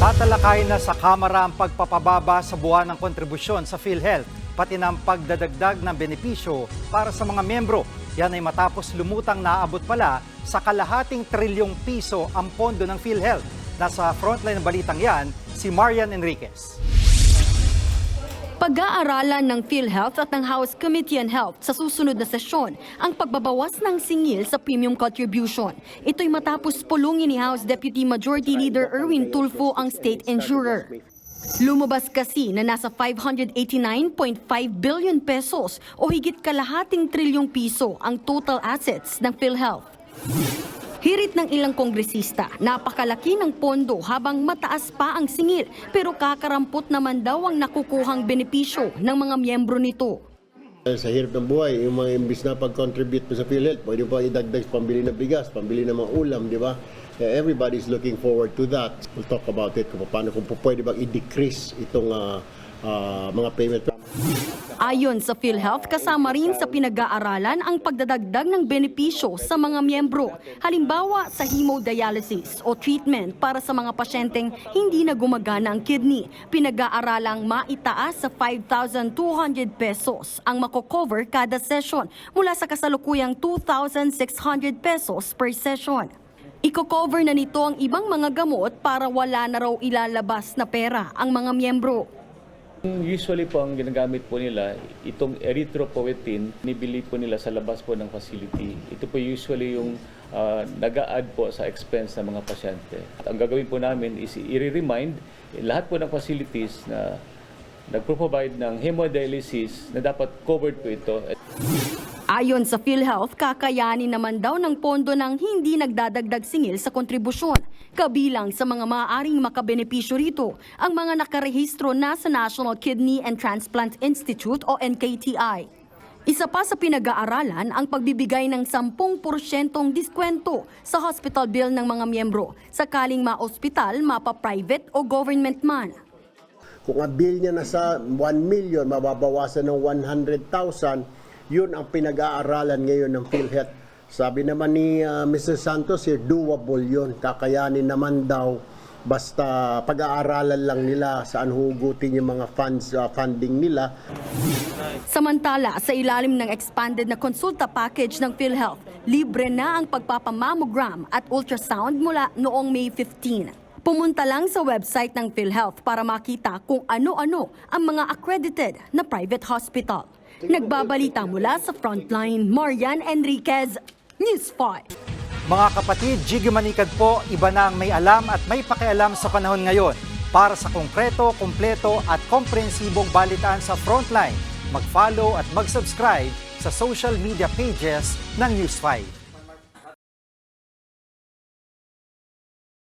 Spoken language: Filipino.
Tatalakay na sa Kamara ang pagpapababa sa buwan ng kontribusyon sa PhilHealth, pati ng pagdadagdag ng benepisyo para sa mga membro. Yan ay matapos lumutang naabot pala sa kalahating trilyong piso ang pondo ng PhilHealth. Nasa frontline ng balitang yan, si Marian Enriquez. Pag-aaralan ng PhilHealth at ng House Committee on Health sa susunod na sesyon ang pagbabawas ng singil sa premium contribution. Ito'y matapos pulungin ni House Deputy Majority Leader Erwin Tulfo ang state insurer. Lumabas kasi na nasa 589.5 billion pesos o higit kalahating trilyong piso ang total assets ng PhilHealth. Hirit ng ilang kongresista, napakalaki ng pondo habang mataas pa ang singil pero kakarampot naman daw ang nakukuhang benepisyo ng mga miyembro nito. Sa hirap ng buhay, yung mga imbis na pag-contribute mo sa PhilHealth, pwede pa idagdag pambili ng bigas, pambili ng mga ulam, di ba? Eh, Everybody's looking forward to that. We'll talk about it kung paano, kung pwede bang i-decrease itong ah, ah, mga payment Ayon sa PhilHealth, kasama rin sa pinag-aaralan ang pagdadagdag ng benepisyo sa mga miyembro. Halimbawa sa hemodialysis o treatment para sa mga pasyenteng hindi na gumagana ang kidney. Pinag-aaralang maitaas sa 5,200 pesos ang makocover kada session mula sa kasalukuyang 2,600 pesos per session. Iko-cover na nito ang ibang mga gamot para wala na raw ilalabas na pera ang mga miyembro. Usually po ang ginagamit po nila, itong erythropoietin, nibili po nila sa labas po ng facility. Ito po usually yung uh, nag-a-add po sa expense ng mga pasyente. At ang gagawin po namin is i-remind lahat po ng facilities na nagpo-provide ng hemodialysis na dapat covered po ito. Ayon sa PhilHealth, kakayanin naman daw ng pondo ng hindi nagdadagdag singil sa kontribusyon. Kabilang sa mga maaaring makabenepisyo rito, ang mga nakarehistro na sa National Kidney and Transplant Institute o NKTI. Isa pa sa pinag-aaralan ang pagbibigay ng 10% diskwento sa hospital bill ng mga miyembro sakaling ma-ospital, mapa-private o government man. Kung ang bill niya nasa 1 million, mababawasan ng 100,000, yun ang pinag-aaralan ngayon ng PhilHealth. Sabi naman ni uh, Mr. Santos, eh, doable yun. Kakayanin naman daw basta pag-aaralan lang nila saan hugutin yung mga funds, uh, funding nila. Samantala, sa ilalim ng expanded na konsulta package ng PhilHealth, libre na ang pagpapamammogram at ultrasound mula noong May 15. Pumunta lang sa website ng PhilHealth para makita kung ano-ano ang mga accredited na private hospital. Nagbabalita mula sa Frontline, Marian Enriquez, News 5. Mga kapatid, Jiggy Manikad po, iba na ang may alam at may pakialam sa panahon ngayon. Para sa konkreto, kumpleto at komprehensibong balitaan sa Frontline, mag-follow at mag-subscribe sa social media pages ng News 5.